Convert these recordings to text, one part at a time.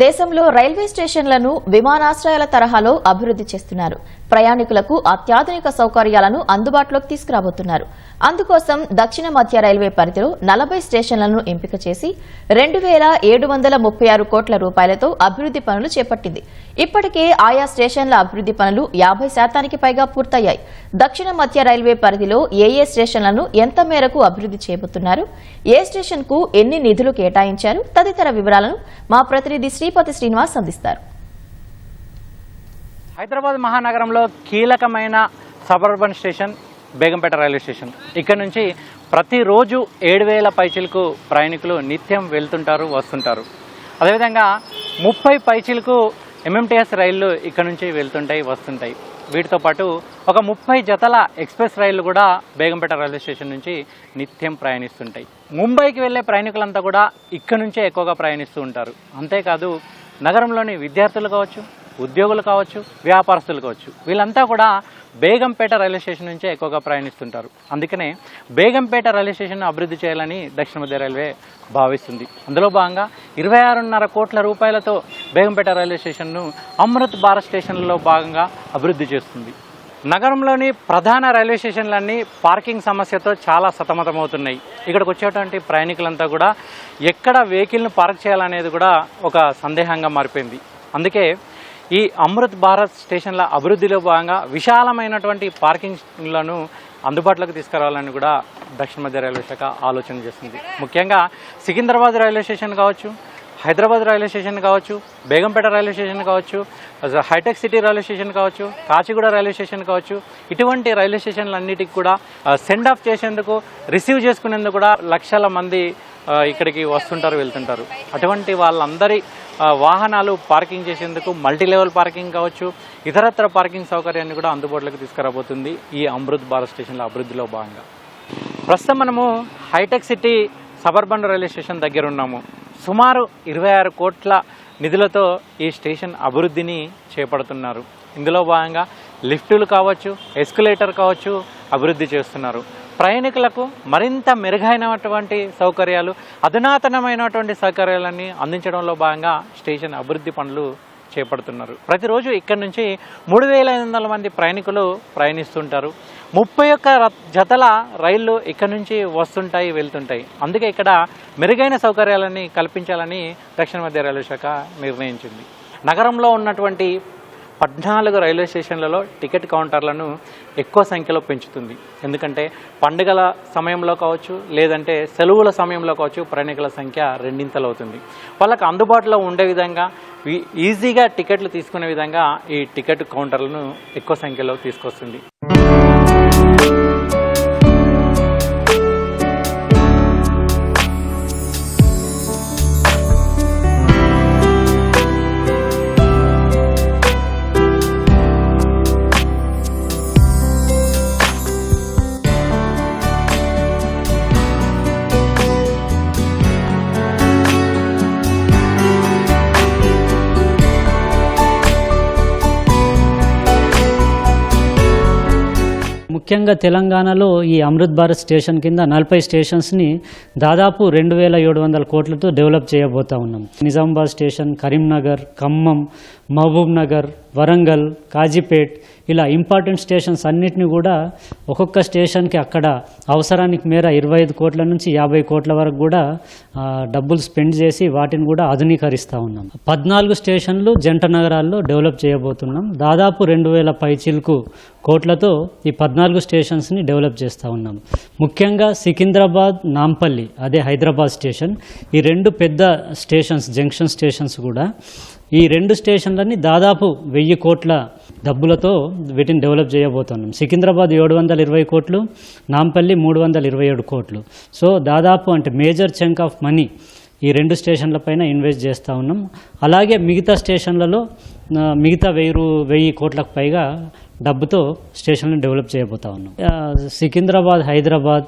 దేశంలో రైల్వే స్టేషన్లను విమానాశ్రయాల తరహాలో అభివృద్ది చేస్తున్నారు. ప్రయాణికులకు అత్యాధునిక సౌకర్యాలను అందుబాటులోకి తీసుకురాబోతున్నారు. అందుకోసం దక్షిణ మధ్య రైల్వే పరిధిలో నలభై స్టేషన్లను ఎంపిక చేసి రెండు వేల ఏడు వందల ముప్పై ఆరు కోట్ల రూపాయలతో అభివృద్ది పనులు చేపట్టింది. ఇప్పటికే ఆయా స్టేషన్ల అభివృద్ది పనులు యాభై శాతానికి పైగా పూర్తయ్యాయి. దక్షిణ మధ్య రైల్వే పరిధిలో ఏ ఏ స్టేషన్లను ఎంత మేరకు అభివృద్ది చేయబోతున్నారు ఏ స్టేషన్కు ఎన్ని నిధులు కేటాయించారు తదితర వివరాలను మా ప్రతినిధి శ్రీపతి శ్రీనివాస్ అందిస్తారు. హైదరాబాద్ మహానగరంలో కీలకమైన suburban station Begumpet railway station. ఇక్కడ నుంచి ప్రతిరోజు ఏడు వేల పైచీలకు ప్రయాణికులు నిత్యం వెళ్తుంటారు వస్తుంటారు. అదేవిధంగా ముప్పై పైచీలకు ఎంఎంటీఎస్ రైళ్ళు ఇక్కడ నుంచి వెళ్తుంటాయి వస్తుంటాయి. వీటితో పాటు ఒక ముప్పై జతల ఎక్స్ప్రెస్ రైళ్ళు కూడా బేగంపేట రైల్వే స్టేషన్ నుంచి నిత్యం ప్రయాణిస్తుంటాయి. ముంబైకి వెళ్ళే ప్రయాణికులంతా కూడా ఇక్కడ నుంచే ఎక్కువగా ప్రయాణిస్తూ ఉంటారు. అంతేకాదు నగరంలోని విద్యార్థులు కావచ్చు ఉద్యోగులు కావచ్చు వ్యాపారస్తులు కావచ్చు వీళ్ళంతా కూడా బేగంపేట రైల్వే స్టేషన్ నుంచే ఎక్కువగా ప్రయాణిస్తుంటారు. అందుకనే బేగంపేట రైల్వే స్టేషన్ అభివృద్ధి చేయాలని దక్షిణ మధ్య రైల్వే భావిస్తుంది. అందులో భాగంగా ఇరవై ఆరున్నర కోట్ల రూపాయలతో బేగంపేట రైల్వే స్టేషన్ను అమృత్ భారత్ స్టేషన్లో భాగంగా అభివృద్ధి చేస్తుంది. నగరంలోని ప్రధాన రైల్వే స్టేషన్లన్నీ పార్కింగ్ సమస్యతో చాలా సతమతమవుతున్నాయి. ఇక్కడికి వచ్చేటువంటి ప్రయాణికులంతా కూడా ఎక్కడ వెహికల్ను పార్క్ చేయాలనేది కూడా ఒక సందేహంగా మారిపోయింది. అందుకే ఈ అమృత్ భారత్ స్టేషన్ల అభివృద్ధిలో భాగంగా విశాలమైనటువంటి పార్కింగ్లను అందుబాటులోకి తీసుకురావాలని కూడా దక్షిణ మధ్య రైల్వే శాఖ ఆలోచన చేస్తుంది. ముఖ్యంగా సికింద్రాబాద్ రైల్వే స్టేషన్ కావచ్చు హైదరాబాద్ రైల్వే స్టేషన్ కావచ్చు బేగంపేట రైల్వే స్టేషన్ కావచ్చు హైటెక్ సిటీ రైల్వే స్టేషన్ కావచ్చు కాచిగూడ రైల్వే స్టేషన్ కావచ్చు ఇటువంటి రైల్వే స్టేషన్లన్నిటికీ కూడా సెండ్ ఆఫ్ చేసేందుకు రిసీవ్ చేసుకునేందుకు కూడా లక్షల మంది ఇక్కడికి వస్తుంటారు వెళ్తుంటారు. అటువంటి వాళ్ళందరి వాహనాలు పార్కింగ్ చేసేందుకు మల్టీ లెవెల్ పార్కింగ్ కావచ్చు ఇతరత్ర పార్కింగ్ సౌకర్యాన్ని కూడా అందుబాటులోకి తీసుకురాబోతుంది ఈ అమృత్ భారత్ స్టేషన్ల అభివృద్ధిలో భాగంగా. ప్రస్తుతం మనము Hitec City suburban railway station దగ్గర ఉన్నాము. సుమారు ఇరవై ఆరు కోట్ల నిధులతో ఈ స్టేషన్ అభివృద్ధిని చేపడుతున్నారు. ఇందులో భాగంగా లిఫ్టులు కావచ్చు ఎస్కులేటర్ కావచ్చు అభివృద్ధి చేస్తున్నారు. ప్రయాణికులకు మరింత మెరుగైనటువంటి సౌకర్యాలు అధునాతనమైనటువంటి సౌకర్యాలన్నీ అందించడంలో భాగంగా స్టేషన్ అభివృద్ధి పనులు చేపడుతున్నారు. ప్రతిరోజు ఇక్కడ నుంచి మూడు వేల ఐదు వందల మంది ప్రయాణికులు ప్రయాణిస్తుంటారు. ముప్పై ఒక్క ర- జతల రైళ్ళు ఇక్కడ నుంచి వస్తుంటాయి వెళ్తుంటాయి. అందుకే ఇక్కడ మెరుగైన సౌకర్యాలని కల్పించాలని దక్షిణ మధ్య రైల్వే శాఖ నిర్ణయించింది. నగరంలో ఉన్నటువంటి పద్నాలుగు రైల్వే స్టేషన్లలో టికెట్ కౌంటర్లను ఎక్కువ సంఖ్యలో పెంచుతుంది. ఎందుకంటే పండుగల సమయంలో కావచ్చు లేదంటే సెలవుల సమయంలో కావచ్చు ప్రయాణికుల సంఖ్య రెండింతలు అవుతుంది వాళ్ళకి అందుబాటులో ఉండే విధంగా ఈ- ఈజీగా టికెట్లు తీసుకునే విధంగా ఈ టికెట్ కౌంటర్లను ఎక్కువ సంఖ్యలో తీసుకొస్తుంది. ముఖ్యంగా తెలంగాణలో ఈ అమృత్ భారత్ స్టేషన్ కింద నలభై స్టేషన్స్ని దాదాపు రెండు వేల ఏడు వందల కోట్లతో డెవలప్ చేయబోతా ఉన్నాం. నిజామాబాద్ స్టేషన్ కరీంనగర్ ఖమ్మం మహబూబ్ నగర్ వరంగల్ కాజీపేట్ ఇలా ఇంపార్టెంట్ స్టేషన్స్ అన్నిటిని కూడా ఒక్కొక్క స్టేషన్కి అక్కడ అవసరానికి మేర ఇరవై ఐదు కోట్ల నుంచి యాభై కోట్ల వరకు కూడా డబ్బులు స్పెండ్ చేసి వాటిని కూడా ఆధునీకరిస్తూ ఉన్నాం. పద్నాలుగు స్టేషన్లు జంట నగరాల్లో డెవలప్ చేయబోతున్నాం. దాదాపు రెండు వేల పైచిలకు కోట్లతో ఈ పద్నాలుగు స్టేషన్స్ని డెవలప్ చేస్తూ ఉన్నాం ముఖ్యంగా సికింద్రాబాద్ నాంపల్లి అదే హైదరాబాద్ స్టేషన్ ఈ రెండు పెద్ద స్టేషన్స్ జంక్షన్ స్టేషన్స్ కూడా ఈ రెండు స్టేషన్లన్నీ దాదాపు వెయ్యి కోట్ల డబ్బులతో వీటిని డెవలప్ చేయబోతున్నాం. సికింద్రాబాద్ ఏడు వందల ఇరవై కోట్లు నాంపల్లి మూడు వందల ఇరవై ఏడు కోట్లు. సో దాదాపు అంటే మేజర్ చంక్ ఆఫ్ మనీ ఈ రెండు స్టేషన్ల పైన ఇన్వెస్ట్ చేస్తూ ఉన్నాం. అలాగే మిగతా స్టేషన్లలో మిగతా వెయ్యి రూ- వెయ్యి కోట్లకు పైగా డబ్బుతో స్టేషన్లను డెవలప్ చేయబోతా ఉన్నాం. సికింద్రాబాద్ హైదరాబాద్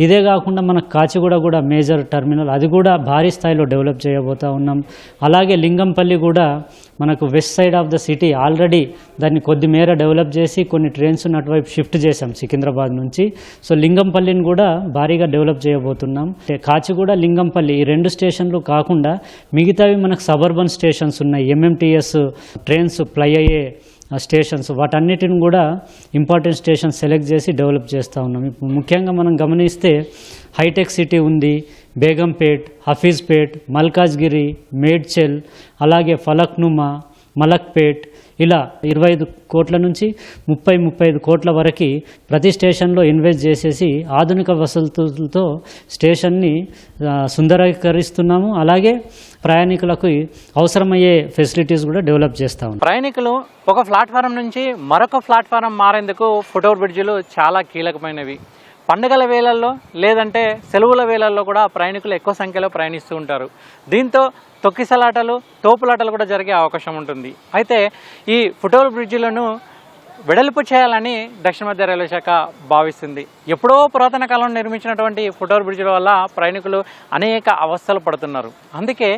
ఇదే కాకుండా మన కాచిగూడ కూడా మేజర్ టర్మినల్ అది కూడా భారీ స్థాయిలో డెవలప్ చేయబోతా ఉన్నాం. అలాగే లింగంపల్లి కూడా మనకు west side of the city already దాన్ని కొద్ది మేర డెవలప్ చేసి కొన్ని ట్రైన్స్ అటువైపు షిఫ్ట్ చేశాం సికింద్రాబాద్ నుంచి. సో లింగంపల్లిని కూడా భారీగా డెవలప్ చేయబోతున్నాం. కాచిగూడ లింగంపల్లి ఈ రెండు స్టేషన్లు కాకుండా మిగతావి మనకు సబర్బన్ స్టేషన్స్ ఉన్నాయి. ఎంఎంటీఎస్ ట్రైన్స్ ప్లై అయ్యే స్టేషన్స్ వాటన్నిటిని కూడా ఇంపార్టెంట్ స్టేషన్ సెలెక్ట్ చేసి డెవలప్ చేస్తూ ఉన్నాం. ఇప్పుడు ముఖ్యంగా మనం గమనిస్తే హైటెక్ సిటీ ఉంది బేగంపేట్ హఫీజ్పేట్ మల్కాజ్గిరి మేడ్చెల్ అలాగే ఫలక్నుమా మలక్పేట్ ఇలా ఇరవై ఐదు కోట్ల నుంచి ముప్పై ముప్పై ఐదు కోట్ల వరకు ప్రతి స్టేషన్లో ఇన్వెస్ట్ చేసేసి ఆధునిక వసతులతో స్టేషన్ని సుందరీకరిస్తున్నాము. అలాగే ప్రయాణికులకు అవసరమయ్యే ఫెసిలిటీస్ కూడా డెవలప్ చేస్తాము ప్రయాణికులు ఒక ప్లాట్ఫారం నుంచి మరొక ప్లాట్ఫారం మారేందుకు ఫుట్ఓవర్ బ్రిడ్జిలు చాలా కీలకమైనవి. పండుగల వేళల్లో లేదంటే సెలవుల వేళల్లో కూడా ప్రయాణికులు ఎక్కువ సంఖ్యలో ప్రయాణిస్తూ ఉంటారు. దీంతో తొక్కిసలాటలు తోపులాటలు కూడా జరిగే అవకాశం ఉంటుంది. అయితే ఈ ఫుటోల్ బ్రిడ్జిలను వెడల్పు చేయాలని దక్షిణ మధ్య రైల్వే శాఖ భావిస్తుంది. ఎప్పుడో పురాతన కాలంలో నిర్మించినటువంటి ఫుట్ఓవర్ బ్రిడ్జ్ల వల్ల ప్రయాణికులు అనేక అవస్థలు పడుతున్నారు. అందుకే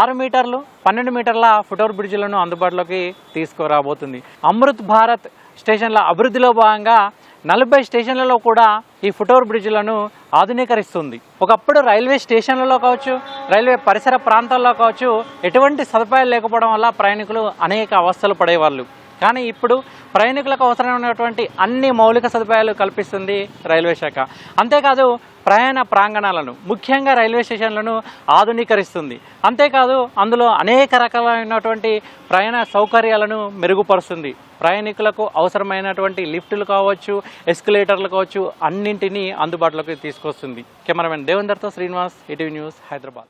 ఆరు మీటర్లు పన్నెండు మీటర్ల ఫుట్ఓవర్ బ్రిడ్జ్లను అందుబాటులోకి తీసుకురాబోతుంది. అమృత్ భారత్ స్టేషన్ల అభివృద్ధిలో భాగంగా నలభై స్టేషన్లలో కూడా ఈ ఫుట్ఓవర్ బ్రిడ్జ్లను ఆధునీకరిస్తుంది. ఒకప్పుడు రైల్వే స్టేషన్లలో కావచ్చు రైల్వే పరిసర ప్రాంతాల్లో కావచ్చు ఎటువంటి సదుపాయాలు లేకపోవడం వల్ల ప్రయాణికులు అనేక అవస్థలు పడేవాళ్ళు. కానీ ఇప్పుడు ప్రయాణికులకు అవసరమైనటువంటి అన్ని మౌలిక సదుపాయాలు కల్పిస్తుంది రైల్వే శాఖ. అంతేకాదు ప్రయాణ ప్రాంగణాలను ముఖ్యంగా రైల్వే స్టేషన్లను ఆధునీకరిస్తుంది. అంతేకాదు అందులో అనేక రకాలైనటువంటి ప్రయాణ సౌకర్యాలను మెరుగుపరుస్తుంది. ప్రయాణికులకు అవసరమైనటువంటి లిఫ్టులు కావచ్చు ఎస్కలేటర్లు కావచ్చు అన్నింటినీ అందుబాటులోకి తీసుకొస్తుంది. కెమెరామెన్ దేవేందర్తో శ్రీనివాస్ ఈటీవీ న్యూస్ హైదరాబాద్.